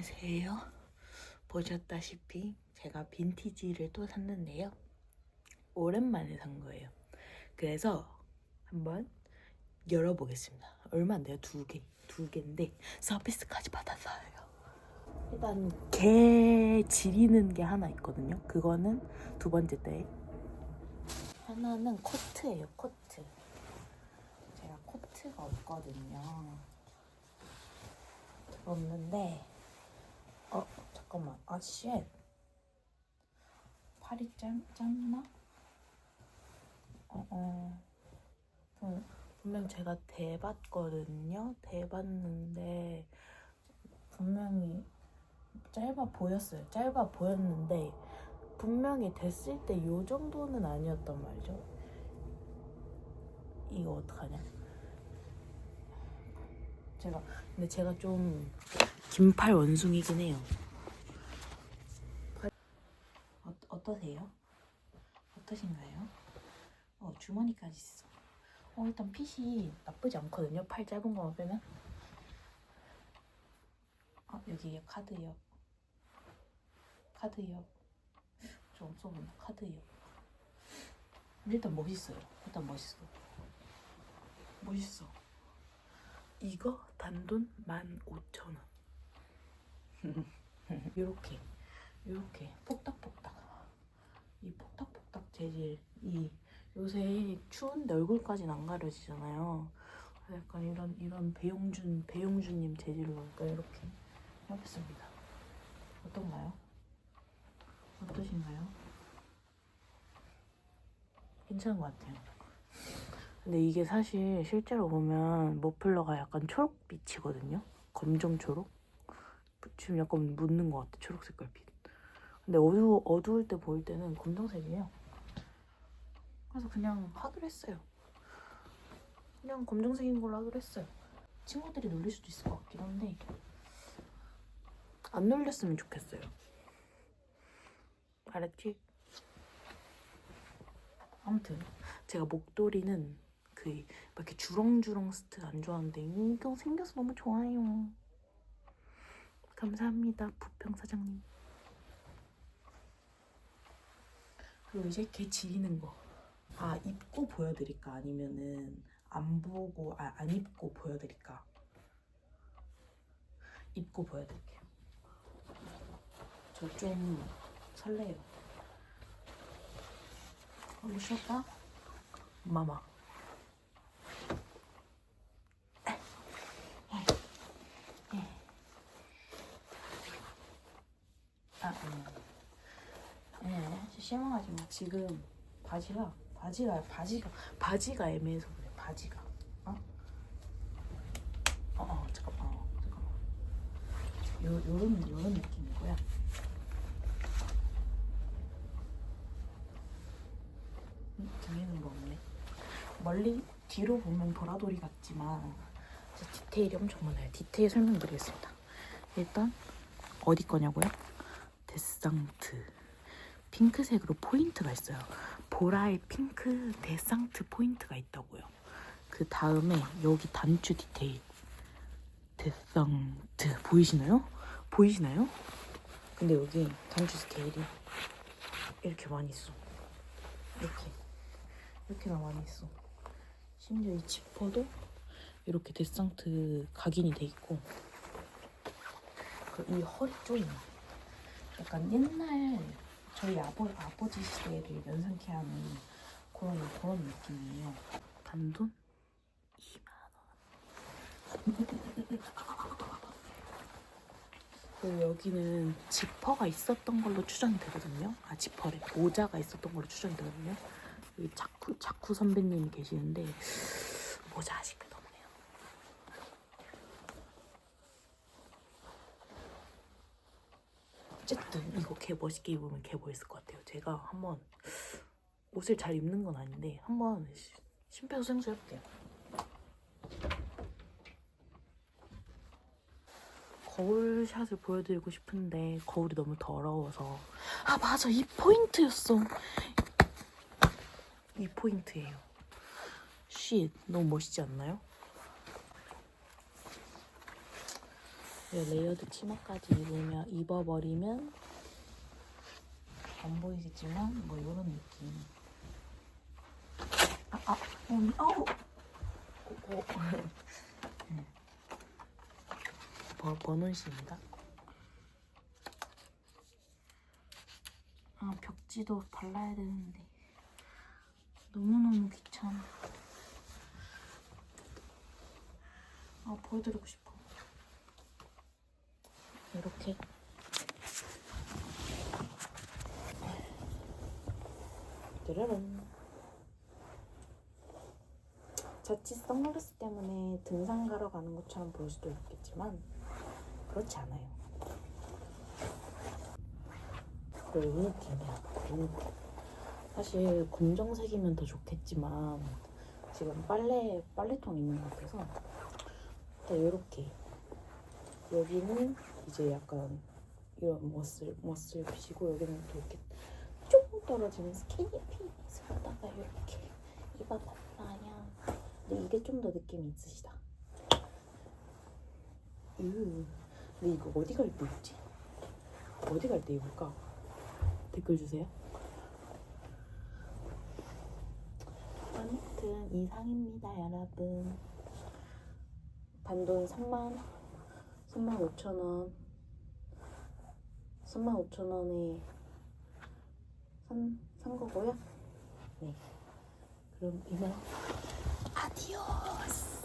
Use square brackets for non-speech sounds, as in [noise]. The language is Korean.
안녕하세요. 보셨다시피 제가 빈티지를 또 샀는데요. 오랜만에 산 거예요. 그래서 한번 열어보겠습니다. 얼마 안 돼요? 두 개. 두 개인데 서비스까지 받았어요. 일단 개 지리는 게 하나 있거든요. 그거는 두 번째 때. 하나는 코트예요. 코트. 제가 코트가 없거든요. 없는데 어 잠깐만. 아 쉣 팔이 짧, 짧나? 어어. 분- 분명 제가 대봤거든요. 대봤는데 분명히 짧아 보였어요. 짧아 보였는데 분명히 됐을 때 요 정도는 아니었단 말이죠. 이거 어떡하냐? 제가 근데 제가 좀 긴팔 원숭이긴 해요. 어, 어떠세요? 어떠신가요? 어 주머니까지 있어. 어 일단 핏이 나쁘지 않거든요. 팔 짧은 거만 빼면. 아 여기 카드요. 카드요. 좀 없어 보인다. 카드요. 일단 멋있어요. 일단 멋있어. 멋있어. 이거 단돈 15,000원. [laughs] 요렇게 요렇게 폭닥폭닥. 이 폭닥폭닥 재질 이 요새 추운데 얼굴까지는 안 가려지잖아요. 약간 이런 이런 배용준 배용준님 재질로 약간 이렇게 해봤습니다. 어떤가요? 어떠신가요? 괜찮은 것 같아요. 근데 이게 사실 실제로 보면 머플러가 약간 초록빛이거든요. 검정 초록. 지금 약간 묻는 것 같아 초록 색깔 빛. 근데 어두 어두울 때 보일 때는 검정색이에요. 그래서 그냥 하기로 했어요. 그냥 검정색인 걸로 하기로 했어요. 친구들이 놀릴 수도 있을 것 같긴 한데 안 놀렸으면 좋겠어요. 알았지? 아무튼 제가 목도리는 그 막 이렇게 주렁주렁 스트 안 좋아하는데 이거 생겨서 너무 좋아요. 감사합니다, 부평 사장님. 그리고 이제 걔 지리는 거. 아 입고 보여드릴까 아니면은 안 보고 아, 안 입고 보여드릴까? 입고 보여드릴게요. 저 좀 설레요. 얼른 쉬었다. 마마. 아, 네. 네, 실망하지 마. 지금 바지가 바지가 바지가 바지가 애매해서 그래. 바지가. 어? 어, 어 잠깐만. 어, 잠깐만. 요 요런 요런 느낌이고요. 음, 뒤에는 뭐 없네. 멀리 뒤로 보면 보라돌이 같지만 디테일이 엄청 많아요. 디테일 설명드리겠습니다. 일단 어디 거냐고요? 데상트 핑크색으로 포인트가 있어요. 보라의 핑크 데상트 포인트가 있다고요. 그 다음에 여기 단추 디테일 데상트 보이시나요? 보이시나요? 근데 여기 단추 디테일이 이렇게 많이 있어. 이렇게 이렇게나 많이 있어. 심지어 이 지퍼도 이렇게 데상트 각인이 돼 있고 그이 허리 조임 약간 옛날 저희 아버, 아버지 시대를 연상케 하는 그런 그런 느낌이에요. 단돈 2만 원. [laughs] 그리고 여기는 지퍼가 있었던 걸로 추정이 되거든요. 아 지퍼래 모자가 있었던 걸로 추정이 되거든요. 여기 자쿠 자쿠 선배님이 계시는데 모자 아직 끝없네요. 어쨌든 이거 개 멋있게 입으면 개 멋있을 것 같아요. 제가 한번 옷을 잘 입는 건 아닌데 한번 시- 심폐소생술 해볼게요. 거울 샷을 보여드리고 싶은데 거울이 너무 더러워서 아 맞아 이 포인트였어 이 포인트예요 쉿 너무 멋있지 않나요? 레이어드 치마까지 입으면 입어버리면 안 보이겠지만 뭐 이런 느낌 아, 아, 언니, 아우 어, 어. 버, 버논씨입니다. 아 벽지도 발라야 되는데 너무너무 귀찮아. 아 보여드리고 싶어. 이렇게 짜라란. 자칫 선글라스 때문에 등산 가러 가는 것처럼 보일 수도 있겠지만 그렇지 않아요. 그리고. 이 느낌. 사실 검정색이면 더 좋겠지만 지금 빨래 빨래통 있는 것 같아서 이렇게 여기는 이제 약간 이런 머슬 머슬 핏이고 여기는 또 이렇게 조금 떨어지는 스키니 핏으로다가 이렇게 입어봤어요. 근데 이게 좀 더 느낌이 있으시다. 으, 근데 이거 어디 갈 때 입지? 어디 갈 때 입을까? 댓글 주세요. 아무튼 이상입니다, 여러분. 단돈 3만 3만 5천 원. 3만 5천 원에 산, 산 거고요. 네. 그럼 이만 아디오스.